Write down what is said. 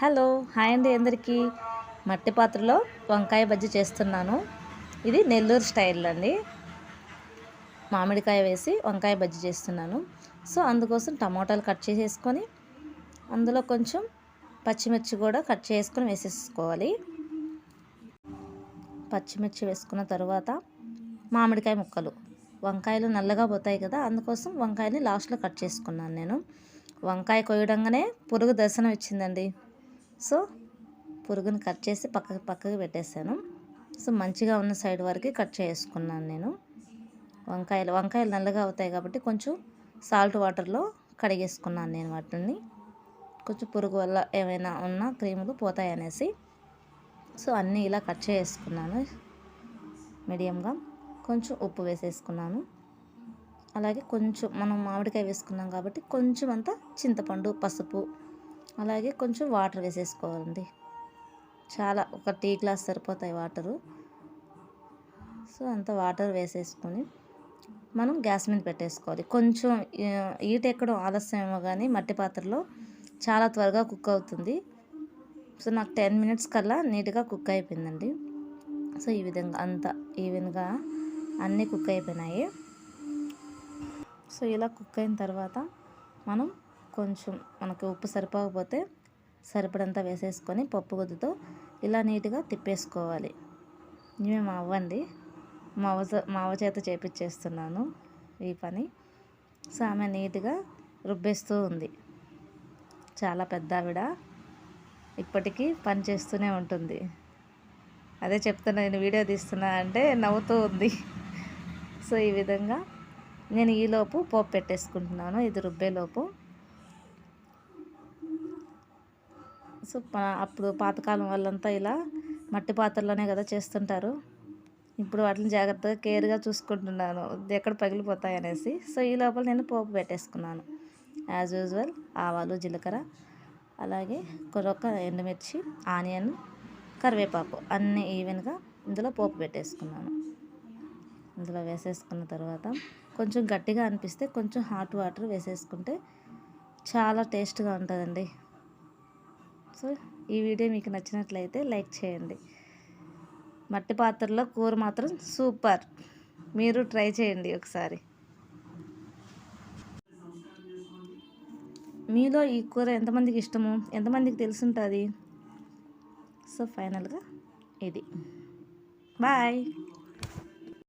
Hello hi అండి అందరికీ. మట్టి పాత్రలో వంకాయ బజ్జీ చేస్తున్నాను. ఇది నెల్లూరు స్టైల్ అండి. మామిడికాయ వేసి వంకాయ బజ్జీ చేస్తున్నాను. సో అందుకోసం టమాటాలు కట్ చేసేసుకొని అందులో కొంచెం పచ్చిమిర్చి కూడా కట్ చేసుకొని వేసేసుకోవాలి. పచ్చిమిర్చి వేసుకున్న తర్వాత మామిడికాయ ముక్కలు. వంకాయలు నల్లగా పోతాయి కదా అందుకోసం వంకాయని లాస్ట్లో కట్ చేసుకున్నాను నేను. వంకాయ కొయ్యడంగానే పురుగు దర్శనం ఇచ్చిందండి సో పురుగుని కట్ చేసి పక్కకి పక్కకి పెట్టేశాను. సో మంచిగా ఉన్న సైడ్ వరకు కట్ చేసుకున్నాను నేను. వంకాయలు వంకాయలు నల్లగా అవుతాయి కాబట్టి కొంచెం సాల్ట్ వాటర్లో కడిగేసుకున్నాను నేను వాటిని. కొంచెం పురుగు వల్ల ఏమైనా ఉన్న క్రీములు పోతాయి అనేసి. సో అన్నీ ఇలా కట్ చేసుకున్నాను. మీడియంగా కొంచెం ఉప్పు వేసేసుకున్నాను. అలాగే కొంచెం మనం మామిడికాయ వేసుకున్నాం కాబట్టి కొంచెం అంతా చింతపండు పసుపు అలాగే కొంచెం వాటర్ వేసేసుకోవాలండి. చాలా ఒక టీ గ్లాస్ సరిపోతాయి వాటరు. సో అంత వాటర్ వేసేసుకొని మనం గ్యాస్ మీద పెట్టేసుకోవాలి. కొంచెం ఈట ఎక్కడం ఆలస్యం ఏమో కానీ మట్టి పాత్రలో చాలా త్వరగా కుక్ అవుతుంది. సో నాకు టెన్ మినిట్స్ కల్లా నీట్గా కుక్ అయిపోయిందండి. సో ఈ విధంగా అంత ఈవెన్గా అన్నీ కుక్ అయిపోయినాయి. సో ఇలా కుక్ అయిన తర్వాత మనం కొంచెం మనకు ఉప్పు సరిపోకపోతే సరిపడంతా వేసేసుకొని పప్పు గుద్దుతో ఇలా నీట్గా తిప్పేసుకోవాలి. ఇవే మా అవ్వండి మా అవ్వ మా అవ్వ చేత చేపించేస్తున్నాను ఈ పని. సో ఆమె నీట్గా రుబ్బేస్తూ ఉంది. చాలా పెద్ద ఆవిడ. ఇప్పటికీ పని చేస్తూనే ఉంటుంది. అదే చెప్తున్నా నేను వీడియో తీస్తున్నా అంటే నవ్వుతూ ఉంది. సో ఈ విధంగా నేను ఈలోపు పోపు పెట్టేసుకుంటున్నాను. ఇది రుబ్బేలోపు సో అప్పుడు పాతకాలం వాళ్ళంతా ఇలా మట్టి పాత్రలోనే కదా చేస్తుంటారు. ఇప్పుడు వాటిని జాగ్రత్తగా కేర్గా చూసుకుంటున్నాను. ఎక్కడ పగిలిపోతాయి అనేసి. సో ఈ లోపల నేను పోపు పెట్టేసుకున్నాను. యాజ్ యూజువల్ ఆవాలు జీలకర్ర అలాగే కొరొక్క ఎండుమిర్చి ఆనియన్ కరివేపాకు అన్నీ ఈవెన్గా ఇందులో పోపు పెట్టేసుకున్నాను. ఇందులో వేసేసుకున్న తర్వాత కొంచెం గట్టిగా అనిపిస్తే కొంచెం హాట్ వాటర్ వేసేసుకుంటే చాలా టేస్ట్గా ఉంటుందండి. సో ఈ వీడియో మీకు నచ్చినట్లయితే లైక్ చేయండి. మట్టి పాత్రలో కూర మాత్రం సూపర్. మీరు ట్రై చేయండి ఒకసారి. మీలో ఈ కూర ఎంతమందికి ఇష్టము? ఎంతమందికి తెలుసుంటుంది? సో ఫైనల్గా ఇది. బాయ్.